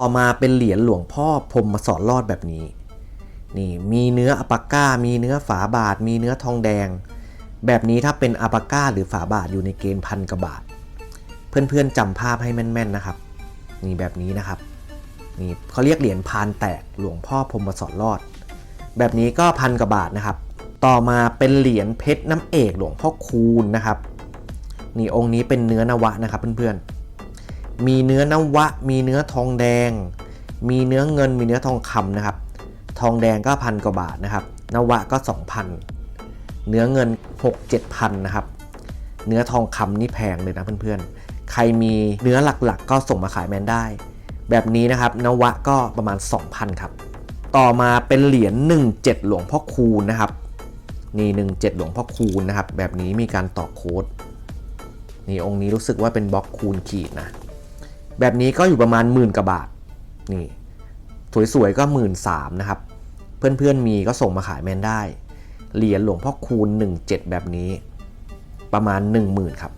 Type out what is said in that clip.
ออมาเป็นเหรียญหลวงพ่อพรหมสอนรอดแบบนี้ นี่มีเนื้ออปาก้า มีเนื้อฝาบาท มีเนื้อทองแดง แบบนี้ถ้าเป็นอปาก้าหรือฝาบาทอยู่ในเกณฑ์พันกว่าบาท เพื่อนๆจำภาพให้แม่นๆนะครับ นี่แบบนี้นะครับ นี่เขาเรียกเหรียญพานแตกหลวงพ่อพรหมสอนรอด แบบนี้ก็พันกว่าบาทนะครับ ต่อมาเป็นเหรียญเพชรน้ำเอกหลวงพ่อคูณนะครับ นี่องค์นี้เป็นเนื้อนวะนะครับเพื่อนๆ มีเนื้อนวะ มีเนื้อทองแดง มีเนื้อเงิน มีเนื้อทองคำนะครับ ทองแดงก็พันกว่าบาทนะครับ นวะก็ 2,000 เนื้อเงิน 6 7พันนะครับ เนื้อทองคำนี่แพงเลยนะเพื่อนๆ ใครมีเนื้อหลักๆ ก็ส่งมาขายแมนได้ แบบนี้นะครับนวะก็ประมาณ 2,000 ครับ ต่อมาเป็นเหรียญ 17 หลวงพ่อคูณนะครับ นี่ 17 หลวงพ่อคูณนะครับ แบบนี้มีการต่อโค้ดนี่องค์นี้รู้สึกว่าเป็นบล็อกคูณขีดนะ แบบนี้ก็อยู่ประมาณหมื่นกว่าบาทนี่สวยๆก็หมื่นสามนะครับ เพื่อนๆมีก็ส่งมาขายแมนได้ เหรียญหลวงพ่อคูณ 17 แบบนี้ ประมาณ 10,000 ครับ